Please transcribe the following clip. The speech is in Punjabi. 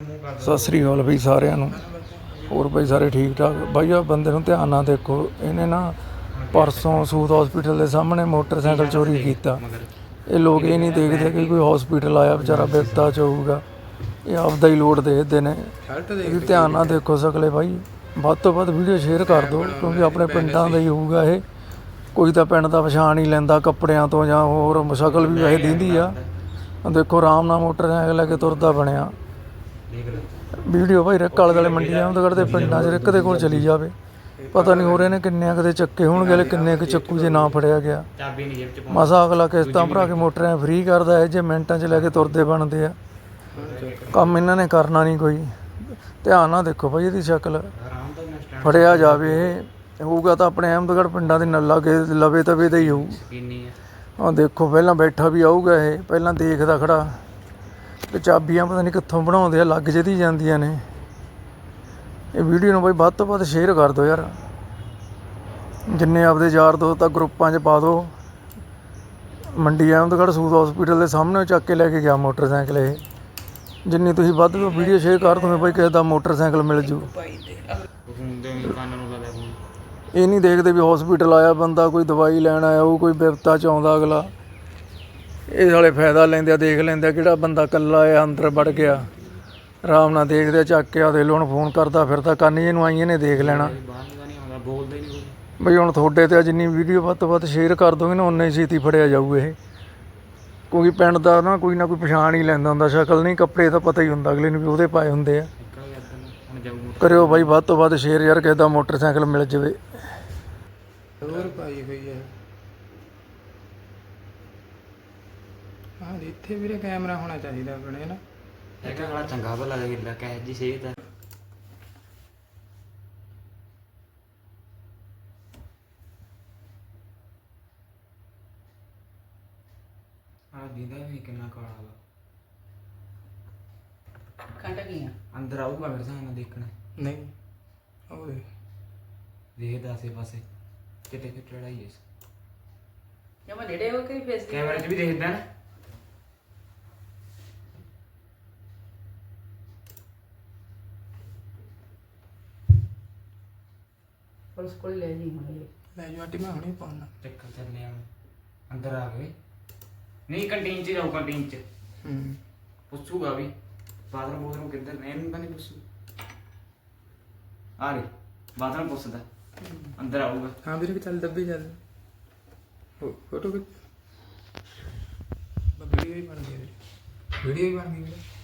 ਸਤਿ ਸ੍ਰੀ ਅਕਾਲ ਬਈ ਸਾਰਿਆਂ ਨੂੰ। ਹੋਰ ਬਈ ਸਾਰੇ ਠੀਕ ਠਾਕ? ਬਾਈ ਆ ਬੰਦੇ ਨੂੰ ਧਿਆਨ ਨਾਲ ਦੇਖੋ, ਇਹਨੇ ਨਾ ਪਰਸੋਂ ਸੂਤ ਹਸਪੀਟਲ ਦੇ ਸਾਹਮਣੇ ਮੋਟਰਸਾਈਕਲ ਚੋਰੀ ਕੀਤਾ। ਇਹ ਲੋਕ ਇਹ ਨਹੀਂ ਦੇਖਦੇ ਕਿ ਕੋਈ ਹਸਪੀਟਲ ਆਇਆ, ਵਿਚਾਰਾ ਬਿਪਤਾ ਚ ਹੋਊਗਾ। ਇਹ ਆਪਦਾ ਹੀ ਲੋਡ ਦੇਖਦੇ ਨੇ। ਇਹ ਧਿਆਨ ਨਾਲ ਦੇਖੋ ਸਕਲੇ ਭਾਈ ਵੱਧ ਤੋਂ ਵੱਧ ਵੀਡੀਓ ਸ਼ੇਅਰ ਕਰ ਦਿਓ, ਕਿਉਂਕਿ ਆਪਣੇ ਪਿੰਡਾਂ ਦਾ ਹੀ ਹੋਊਗਾ ਇਹ। ਕੋਈ ਤਾਂ ਪਿੰਡ ਦਾ ਪਛਾਣ ਹੀ ਲੈਂਦਾ, ਕੱਪੜਿਆਂ ਤੋਂ ਜਾਂ ਹੋਰ, ਸ਼ਕਲ ਵੀ ਵੈਸੇ ਦਿੰਦੀ ਆ। ਦੇਖੋ ਆਰਾਮ ਨਾਲ ਮੋਟਰਸਾਈਕਲ ਲੈ ਕੇ ਤੁਰਦਾ ਬਣਿਆ। ਵੀਡੀਓ ਭਾਈ ਰਿੱਕ ਵਾਲੇ ਵਾਲੇ ਮੰਡੀ ਅਹਿਮਦਗੜ੍ਹ ਦੇ ਪਿੰਡਾਂ 'ਚ ਰਿੱਕ ਦੇ ਕੋਲ ਚਲੀ ਜਾਵੇ। ਪਤਾ ਨਹੀਂ ਹੋ ਰਹੇ ਨੇ ਕਿੰਨੇ ਕਦੇ ਚੱਕੇ ਹੋਣਗੇ ਹਲੇ ਕਿੰਨੇ ਕੁ ਚੱਕੂ ਜੇ ਨਾ ਫੜਿਆ ਗਿਆ। ਮਸਾ ਅਗਲਾ ਕਿਸ਼ਤਾਂ ਭਰਾ ਕੇ ਮੋਟਰਾਂ ਫ੍ਰੀ ਕਰਦਾ ਹੈ ਜੇ ਮਿੰਟਾਂ 'ਚ ਲੈ ਕੇ ਤੁਰਦੇ ਬਣਦੇ ਆ। ਕੰਮ ਇਹਨਾਂ ਨੇ ਕਰਨਾ ਨਹੀਂ ਕੋਈ। ਧਿਆਨ ਨਾਲ ਦੇਖੋ ਭਾਈ ਇਹਦੀ ਸ਼ਕਲ। ਤੋਂ ਫੜਿਆ ਜਾਵੇ। ਇਹ ਹੋਊਗਾ ਤਾਂ ਆਪਣੇ ਅਹਿਮਦਗੜ੍ਹ ਪਿੰਡਾਂ ਦੇ ਨੱਲਾ ਕੇ ਲਵੇ ਤਵੇ ਦਾ ਹੀ ਹੋਊ। ਆ ਦੇਖੋ ਪਹਿਲਾਂ ਬੈਠਾ ਵੀ ਆਊਗਾ ਇਹ। ਪਹਿਲਾਂ ਦੇਖਦਾ ਖੜਾ। ਤੇ ਚਾਬੀਆਂ ਪਤਾ ਨਹੀਂ ਕਿੱਥੋਂ ਬਣਾਉਂਦੇ ਆ, ਲੱਗ ਜਦੀ ਜਾਂਦੀਆਂ ਨੇ। ਇਹ ਵੀਡੀਓ ਨੂੰ ਬਈ ਵੱਧ ਤੋਂ ਵੱਧ ਸ਼ੇਅਰ ਕਰ ਦਿਓ ਯਾਰ। ਜਿੰਨੇ ਆਪਦੇ ਯਾਰ ਦੋਸਤ ਆ ਗਰੁੱਪਾਂ 'ਚ ਪਾ ਦਿਓ। ਮੰਡੀ ਅਹਿਮਦਗੜ੍ਹ ਸੂਦ ਹਸਪੀਟਲ ਦੇ ਸਾਹਮਣੇ ਚੱਕ ਕੇ ਲੈ ਕੇ ਗਿਆ ਮੋਟਰਸਾਈਕਲ ਇਹ। ਜਿੰਨੀ ਤੁਸੀਂ ਵੱਧ ਤੋਂ ਵੀਡੀਓ ਸ਼ੇਅਰ ਕਰ ਦੋਗੇ ਬਈ ਕਿਸੇ ਦਾ ਮੋਟਰਸਾਈਕਲ ਮਿਲ ਜੂ। ਇਹ ਨਹੀਂ ਦੇਖਦੇ ਵੀ ਹਸਪੀਟਲ ਆਇਆ ਬੰਦਾ, ਕੋਈ ਦਵਾਈ ਲੈਣ ਆਇਆ, ਉਹ ਕੋਈ ਬਿਪਤਾ ਚ ਆਉਂਦਾ ਅਗਲਾ। ਇਹ ਸਾਲੇ ਫਾਇਦਾ ਲੈਂਦੇ ਆ, ਦੇਖ ਲੈਂਦੇ ਆ ਕਿਹੜਾ ਬੰਦਾ ਕੱਲਾ ਆ ਅੰਦਰ ਵੜ ਗਿਆ। ਆਰਾਮ ਨਾਲ ਦੇਖਦੇ ਆ, ਚੱਕ ਕੇ ਆਦੇ ਲੋਨ ਫੋਨ ਕਰਦਾ ਫਿਰਦਾ, ਕੰਨ ਇਹਨੂੰ ਆਈਏ ਨੇ ਦੇਖ ਲੈਣਾ। ਬਾਹਰ ਨਹੀਂ ਬਈ ਹੁਣ ਤੁਹਾਡੇ ਤੇ ਜਿੰਨੀ ਵੀਡੀਓ ਵੱਧ ਤੋਂ ਵੱਧ ਸ਼ੇਅਰ ਕਰ ਦੋਗੇ ਨਾ ਉਨੇ ਛੇਤੀ ਫੜਿਆ ਜਾਊ ਇਹ। ਕਿਉਂਕਿ ਪਿੰਡ ਦਾ ਨਾ ਕੋਈ ਨਾ ਕੋਈ ਪਛਾਣ ਹੀ ਲੈਂਦਾ ਹੁੰਦਾ, ਸ਼ਕਲ ਨਹੀਂ, ਕੱਪੜੇ ਤਾਂ ਪਤਾ ਹੀ ਹੁੰਦਾ, ਅਗਲੇ ਨੂੰ ਵੀ ਉਹਦੇ ਪਾਏ ਹੁੰਦੇ ਆ। ਕਰਿਓ ਬਾਈ ਵੱਧ ਤੋਂ ਵੱਧ ਸ਼ੇਅਰ ਯਾਰ, ਕਿਸੇ ਦਾ ਮੋਟਰਸਾਈਕਲ ਮਿਲ ਜਾਵੇ। ਹੋਰ ਪਾਈ ਹੋਈ ਹੈ ਹਾਂ ਇੱਥੇ ਵੀਰੇ ਕੈਮਰਾ ਹੋਣਾ ਚਾਹੀਦਾ ਆਪਣੇ ਨਾ ਇੱਕ ਬੜਾ ਚੰਗਾ ਭਲਾ ਲੱਗਦਾ ਕਹਿ ਜੀ ਸਿਹਤ ਹੈ ਆ ਦੀਦਾ ਵੀ ਕਿੰਨਾ ਕਾਲਾ ਵਾ। ਖੰਡ ਗਈਆਂ ਅੰਦਰ ਆਊਗਾ ਮੇਰੇ ਸਾਹਮਣੇ ਦੇਖਣਾ। ਨਹੀਂ ਉਹ ਦੇ ਦੇਖਦਾ ਆਸੇ ਪਾਸੇ ਕਿਤੇ ਕਿਤੇ ਲੜਾਈ ਹੈ ਜਮਾ ਨੇੜੇ ਹੋ ਕੇ ਫੇਸ ਕੈਮਰੇ 'ਚ ਵੀ ਦੇਖਦਾ ਨਾ। ਪੁਲਿਸ ਕੋਲ ਲੈ ਜੀ ਹੁਣ ਲੈ ਜੋ ਆਂਟੀ ਮੈਂ ਹੁਣੇ ਪਾਉਣਾ। ਚੱਕਰ ਚੱਲੇ ਆ। ਅੰਦਰ ਆ ਗਏ। ਨਹੀਂ ਕੰਟੀਨ 'ਚ ਜਾਓ ਕੰਟੀਨ 'ਚ। ਹੂੰ। ਪੁੱਛੂਗਾ ਵੀ ਬਾਥਰੂਮ ਬੂਥਰੂਮ ਕਿੱਧਰ ਨੇ ਇਹਨੂੰ ਤਾਂ ਨਹੀਂ ਪੁੱਛੂ ਆ ਰੇ ਬਾਥਰੂਮ ਪੁੱਛਦਾ। ਅੰਦਰ ਆਊਗਾ। ਹਾਂ ਵੀਰੇ ਚੱਲ ਦੱਬੀ ਚੱਲ। ਹੋ ਫੋਟੋ ਖਿੱਚ। ਵੀਡੀਓ ਹੀ ਬਣ ਗਈ ਵੀਡੀਓ ਹੀ ਬਣ ਗਈ ਵੀਰੇ।